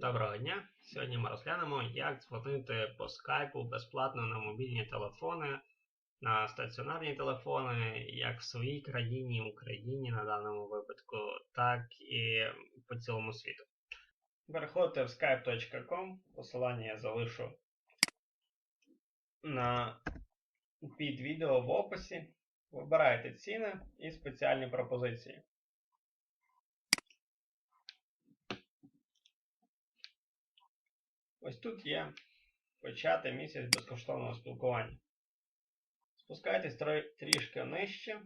Доброго дня! Сьогодні ми розглянемо, як дзвонити по скайпу безплатно на мобільні телефони, на стаціонарні телефони, як в своїй країні, Україні на даному випадку, так і по цілому світу. Переходьте в skype.com, посилання я залишу на під відео в описі. Вибирайте ціни і спеціальні пропозиції. Ось тут є почати місяць безкоштовного спілкування. Спускайтесь трішки нижче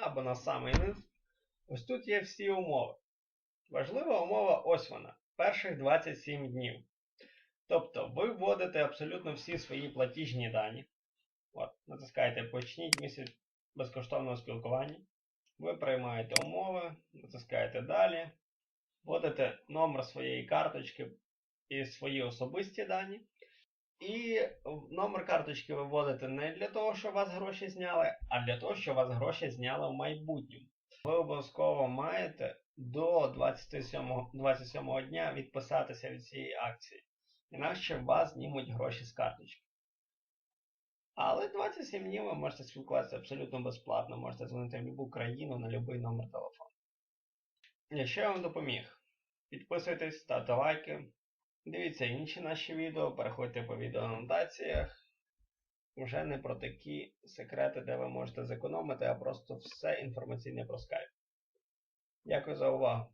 або на самий низ. Ось тут є всі умови. Важлива умова ось вона. Перших 27 днів. Тобто ви вводите абсолютно всі свої платіжні дані. От, натискаєте Почніть місяць безкоштовного спілкування. Ви приймаєте умови, натискаєте далі, вводите номер своєї карточки і свої особисті дані. І номер карточки ви вводите не для того, щоб вас гроші зняли, а для того, щоб вас гроші зняли в майбутньому. Ви обов'язково маєте до 27, 27 дня відписатися від цієї акції. Інакше вас знімуть гроші з карточки. Але 27 днів ви можете спілкуватися абсолютно безплатно, можете дзвонити в будь-яку країну на будь-який номер телефону. Якщо я вам допоміг, підписуйтесь, ставте лайки. Дивіться інші наші відео, переходьте по відеоанотаціях. Вже не про такі секрети, де ви можете зекономити, а просто все інформаційне про скайп. Дякую за увагу.